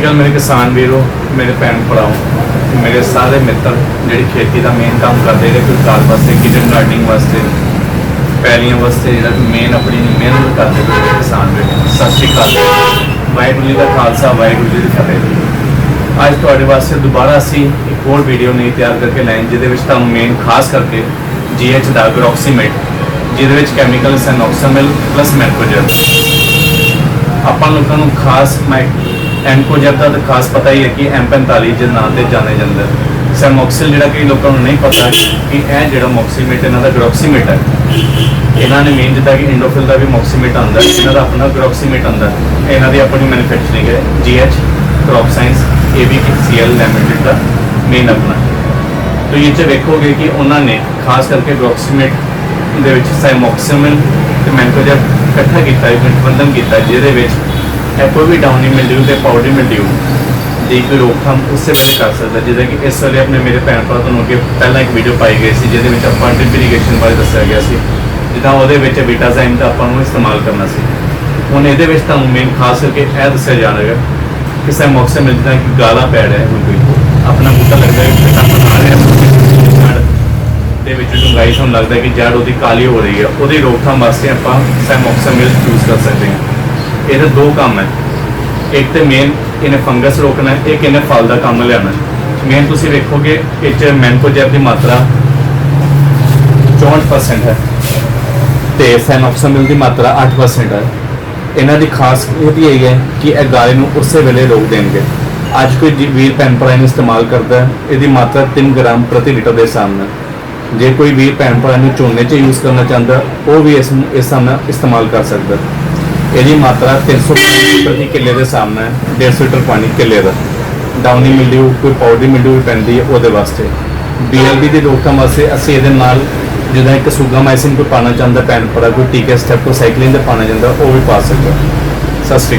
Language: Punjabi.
ਸ਼੍ਰੀ ਅਕਾਲ ਮੇਰੇ ਕਿਸਾਨ ਵੀਰੋ, ਮੇਰੇ ਭੈਣ ਭਰਾਓ, ਮੇਰੇ ਸਾਰੇ ਮਿੱਤਰ ਜਿਹੜੀ ਖੇਤੀ ਦਾ ਮੇਨ ਕੰਮ ਕਰਦੇ ਨੇ, ਕੋਈ ਘਰ ਵਾਸਤੇ ਕਿਚਨ ਗਾਰਡਨਿੰਗ ਵਾਸਤੇ, ਪੈਲੀਆਂ ਵਾਸਤੇ, ਜਿਹੜਾ ਮੇਨ ਆਪਣੀ ਮਿਹਨਤ ਕਰਦੇ ਨੇ ਕਿਸਾਨ ਵੀਰ। ਸਤਿ ਸ਼੍ਰੀ ਅਕਾਲ। ਵਾਹਿਗੁਰੂ ਜੀ ਦਾ ਖਾਲਸਾ, ਵਾਹਿਗੁਰੂ ਜੀ ਦੀ ਫਤਿਹ। ਅੱਜ ਤੁਹਾਡੇ ਵਾਸਤੇ ਦੁਬਾਰਾ ਅਸੀਂ ਇੱਕ ਹੋਰ ਵੀਡੀਓ ਨਹੀਂ ਤਿਆਰ ਕਰਕੇ ਲਾਏ, ਜਿਹਦੇ ਵਿੱਚ ਤੁਹਾਨੂੰ ਮੇਨ ਖਾਸ ਕਰਕੇ GH ਦਾ ਗਰੋਕਸੀਮੇਟ ਜਿਹਦੇ ਵਿੱਚ ਕੈਮੀਕਲ ਸੈਨੋਕਸਾਮਿਲ ਪਲਸ ਮੈਰਕੋਜਲ ਆਪਾਂ ਲੋਕਾਂ ਨੂੰ ਖਾਸ ਮੈਂ ਐਨਕੋਜੈਬ ਦਾ ਖਾਸ ਪਤਾ ਹੀ ਹੈ ਕਿ M45 ਦੇ ਨਾਂ ਤੇ ਜਾਣੇ ਜਾਂਦਾ ਹੈ। ਸੈਮੋਕਸਿਲ ਜਿਹੜਾ ਕਈ ਲੋਕਾਂ ਨੂੰ ਨਹੀਂ ਪਤਾ ਕਿ ਇਹ ਜਿਹੜਾ ਮੋਕਸੀਮੇਟ ਇਹਨਾਂ ਦਾ ਗਰੋਕਸੀਮੇਟ ਹੈ। ਇਹਨਾਂ ਨੇ ਮੇਨ ਜਿੱਦਾਂ ਕਿ ਇੰਡੋਫਿਲ ਦਾ ਵੀ ਮੋਕਸੀਮੇਟ ਆਉਂਦਾ, ਇਹਨਾਂ ਦਾ ਆਪਣਾ ਗਰੋਕਸੀਮੇਟ ਆਉਂਦਾ। ਇਹਨਾਂ ਦੀ ਆਪਣੀ ਮੈਨੂਫੈਕਚਰਿੰਗ ਹੈ GH crop science ABCL limited ਦਾ ਮੇਨ ਆਪਣਾ। ਤੋ ਇਹ ਚ ਵੇਖੋਗੇ ਕਿ ਉਹਨਾਂ ਨੇ ਖਾਸ ਕਰਕੇ ਗਰੋਕਸੀਮੇਟ ਦੇ ਵਿੱਚ ਸਾਈਮੋਕਸਿਮਿਲ ਤੇ ਮੈਂਕੋਜੈਬ ਇਕੱਠਾ ਕੀਤਾ ਹੈ ਗਠਬੰਧਨ ਕੀਤਾ, ਜਿਹਦੇ ਵਿੱਚ ਇਹ ਕੋਈ ਵੀ ਡਾਊਨੀ ਮਿਲਡਿਊ ਤੇ ਪਾਊਡਰ ਮਿਲਡਿਊ ਦੀ ਕੋਈ ਰੋਕਥਾਮ ਉਸੇ ਵੇਲੇ ਕਰ ਸਕਦਾ, ਜਿਹਦਾ ਕਿ ਇਸ ਵੇਲੇ ਆਪਣੇ ਮੇਰੇ ਭੈਣ ਭਰਾ ਤੁਹਾਨੂੰ ਅੱਗੇ ਪਹਿਲਾਂ ਇੱਕ ਵੀਡੀਓ ਪਾਈ ਗਈ ਸੀ, ਜਿਹਦੇ ਵਿੱਚ ਆਪਾਂ ਡ੍ਰਿਪ ਇਰੀਗੇਸ਼ਨ ਬਾਰੇ ਦੱਸਿਆ ਗਿਆ ਸੀ। ਜਿੱਦਾਂ ਉਹਦੇ ਵਿੱਚ ਬੀਟਾਜ਼ਾਈਮ ਦਾ ਆਪਾਂ ਨੂੰ ਇਸਤੇਮਾਲ ਕਰਨਾ ਸੀ। ਹੁਣ ਇਹਦੇ ਵਿੱਚ ਤੁਹਾਨੂੰ ਮੇਨ ਖਾਸ ਕਰਕੇ ਇਹ ਦੱਸਿਆ ਜਾ ਰਿਹਾ ਕਿ ਸਾਈਮੋਕਸਿਮ ਜਿੱਦਾਂ ਕਿ ਗਾਲਾ ਪੈੜ ਹੈ ਹੁਣ ਕੋਈ। ਆਪਣਾ ਬੂਟਾ ਲੱਗਦਾ ਹੈ ਕਿ ਤਾਂ ਬਣਾ ਰਿਹਾ ਦੇ ਵਿੱਚ ਡੂੰਘਾਈ ਸਾਨੂੰ ਲੱਗਦਾ ਕਿ ਜੜ ਉਹਦੀ ਕਾਲੀ ਹੋ ਰਹੀ ਹੈ, ਉਹਦੀ ਰੋਕਥਾਮ ਵਾਸਤੇ ਆਪਾਂ ਸੈਮੋਕਸਾਮਿਲ ਯੂਜ਼ ਕਰ ਸਕਦੇ ਹਾਂ। ਇਹਦੇ ਦੋ ਕੰਮ ਹੈ। ਇੱਕ ਤੇ ਮੇਨ ਇਹਨੇ ਫੰਗਸ ਰੋਕਣਾ ਹੈ, ਇੱਕ ਇਹਨੇ ਫਲ ਦਾ ਕੰਮ ਲਿਆਉਣਾ ਮੇਨ ਤੁਸੀਂ ਵੇਖੋਗੇ ਇਹ ਚ ਮੈਨਕੋਜੈਬ ਦੀ ਮਾਤਰਾ 64% ਹੈ। ਤੇ ਸੈਮੋਕਸਾਮਿਲ ਦੀ ਮਾਤਰਾ 8% ਹੈ। ਇਹਨਾਂ ਦੀ ਖਾਸ ਇਹ ਵੀ ਇਹ ਹੈ ਕਿ ਇਹ ਗਾਲੇ ਨੂੰ ਉਸੇ ਵੇਲੇ ਰੋਕ ਦੇਣਗੇ। ਅੱਜ ਕੋਈ ਜੀ- ਵੀਰ ਭੈਣ ਭਰਾ ਇਹਨੂੰ ਇਸਤੇਮਾਲ ਕਰਦਾ ਹੈ, ਇਹਦੀ ਮਾਤਰਾ 3 ਗ੍ਰਾਮ ਪ੍ਰਤੀ ਲੀਟਰ ਦੇ ਸਾਹਮਣੇ ਜੇ ਕੋਈ ਵੀਰ ਭੈਣ ਭਰਾ ਨੂੰ ਝੋਨੇ 'ਚ ਯੂਜ਼ ਕਰਨਾ ਚਾਹੁੰਦਾ, ਉਹ ਵੀ ਇਸ ਨੂੰ ਇਸ ਸਾਹਮਣੇ ਇਸਤੇਮਾਲ ਕਰ ਸਕਦਾ। ਇਹਦੀ ਮਾਤਰਾ 300 ਗ੍ਰਾਮ ਪ੍ਰਤੀ ਕਿੱਲੇ ਦੇ ਸਾਹਮਣੇ ਹੈ 150 ਲੀਟਰ ਪਾਣੀ ਕਿੱਲੇ ਦਾ। ਡਾਊਨੀ ਮਿਲਡਿਊ ਕੋਈ ਪਾਊਡਰ ਮਿਲਡਿਊ ਵੀ ਪੈਂਦੀ ਹੈ ਉਹਦੇ ਵਾਸਤੇ। ਬੀਐਲਬੀ ਦੀ ਰੋਕਥਾਮ ਵਾਸਤੇ ਅਸੀਂ ਇਹਦੇ ਨਾਲ ਜਿੱਦਾਂ ਇੱਕ ਸੂਗਾਮਾਈਸਿਨ ਕੋਈ ਪਾਣਾ ਚਾਹੁੰਦਾ ਭੈਣ ਭਰਾ ਕੋਈ ਟੀਕੇ ਸਟੈਪ ਕੋਈ ਸਾਈਕਲਿੰਗ ਦਾ ਪਾਣਾ ਚਾਹੁੰਦਾ, ਉਹ ਵੀ ਪਾ ਸਕਦਾ ਸਤਿ ਸ਼੍ਰੀ ਅਕਾਲ।